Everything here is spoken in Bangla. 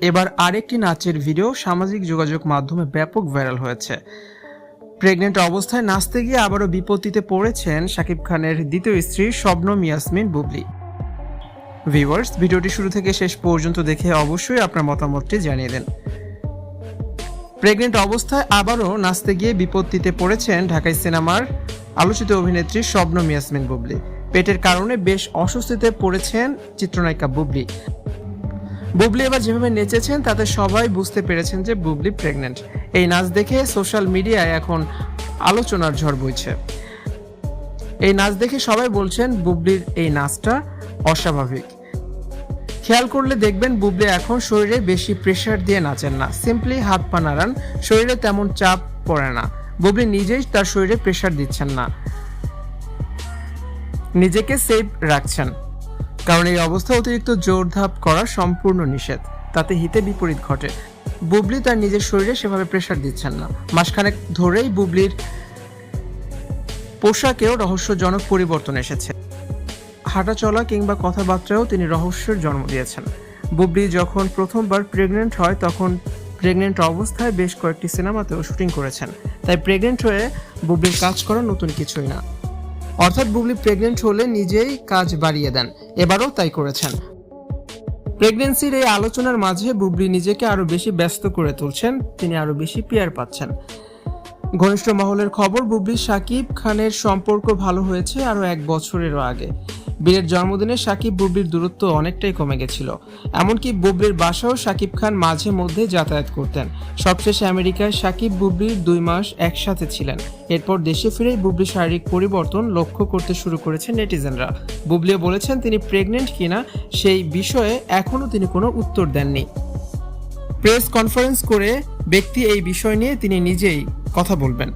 এবার আরেকটি নাচের ভিডিও সামাজিক যোগাযোগ মাধ্যমে ব্যাপক ভাইরাল হয়েছে। প্রেগনেন্ট অবস্থায় নাচতে গিয়ে আবারও বিপত্তিতে পড়েছেন শাকিব খানের দ্বিতীয় স্ত্রী শবনম ইয়াসমিন বুবলি। ভিউয়ার্স, ভিডিওটি শুরু থেকে শেষ পর্যন্ত দেখে অবশ্যই আপনার মতামতটি জানিয়ে দেন। প্রেগনেন্ট অবস্থায় আবারও নাচতে গিয়ে বিপত্তিতে পড়েছেন ঢাকাই সিনেমার আলোচিত অভিনেত্রী শবনম ইয়াসমিন বুবলি। পেটের কারণে বেশ অস্বস্তিতে পড়েছেন চিত্রনায়িকা বুবলি। বুবলি এবার যেভাবে নেচেছেন, তাতে সবাই বুঝতে পেরেছেন যে বুবলি প্রেগনেন্ট এই নাচ দেখে সোশ্যাল মিডিয়ায় এখন আলোচনার ঝড় বইছে। এই নাচ দেখে সবাই বলছেন বুবলির এই নাচটা অস্বাভাবিক। খেয়াল করলে দেখবেন বুবলি এখন শরীরে বেশি প্রেশার দিয়ে নাচেন না। সিম্পলি হাত পা নাড়ান, শরীরে তেমন চাপ পড়ে না। বুবলি নিজেই তার শরীরে প্রেশার দিচ্ছেন না। নিজেকে সেফ রাখছেন। কারণ এই অবস্থা অতিরিক্ত জোরধাপ করা সম্পূর্ণ নিষেধ। তাতে হিতে বিপরীত ঘটে। বুবলি তার নিজের শরীরে সেভাবে প্রেশার দিচ্ছেন না। মাসখানেক ধরেই বুবলির পোশাকেও রহস্যজনক পরিবর্তন এসেছে। হাঁটা চলা কিংবা কথাবার্তায়ও তিনি রহস্যের জন্ম দিয়েছেন। বুবলি যখন প্রথমবার প্রেগনেন্ট হয়, তখন প্রেগনেন্ট অবস্থায় বেশ কয়েকটি সিনেমাতেও শুটিং করেছেন। তাই প্রেগনেন্ট হয়ে বুবলির কাজ করা নতুন কিছুই না। অর্থাৎ বুবলি প্রেগনেন্ট হলে নিজেই কাজ বাড়িয়ে দেন। এবারও তাই করেছেন। প্রেগনেন্সির এই আলোচনার মাঝে বুবলি নিজেকে আরও বেশি ব্যস্ত করে তুলছেন, তিনি আরও বেশি পিয়ার পাচ্ছেন। ঘনিষ্ঠ মহলের খবর, বুবলি সাকিব খানের সম্পর্ক ভালো হয়েছে আরও এক বছরেরও আগে। বীরের জন্মদিনে সাকিব বুবলির দূরত্ব অনেকটাই কমে গেছিল। এমনকি বুবলির বাসাও সাকিব খান মাঝে মধ্যে যাতায়াত করতেন। সবশেষে আমেরিকায় সাকিব বুবলির দুই মাস একসাথে ছিলেন। এরপর দেশে ফিরেই বুবলির শারীরিক পরিবর্তন লক্ষ্য করতে শুরু করেছেন নেটিজেনরা। বুবলিও বলেছেন তিনি প্রেগনেন্ট কিনা সেই বিষয়ে এখনও তিনি কোনো উত্তর দেননি। প্রেস কনফারেন্স করে ব্যক্তি এই বিষয় নিয়ে তিনি নিজেই কথা বলবেন।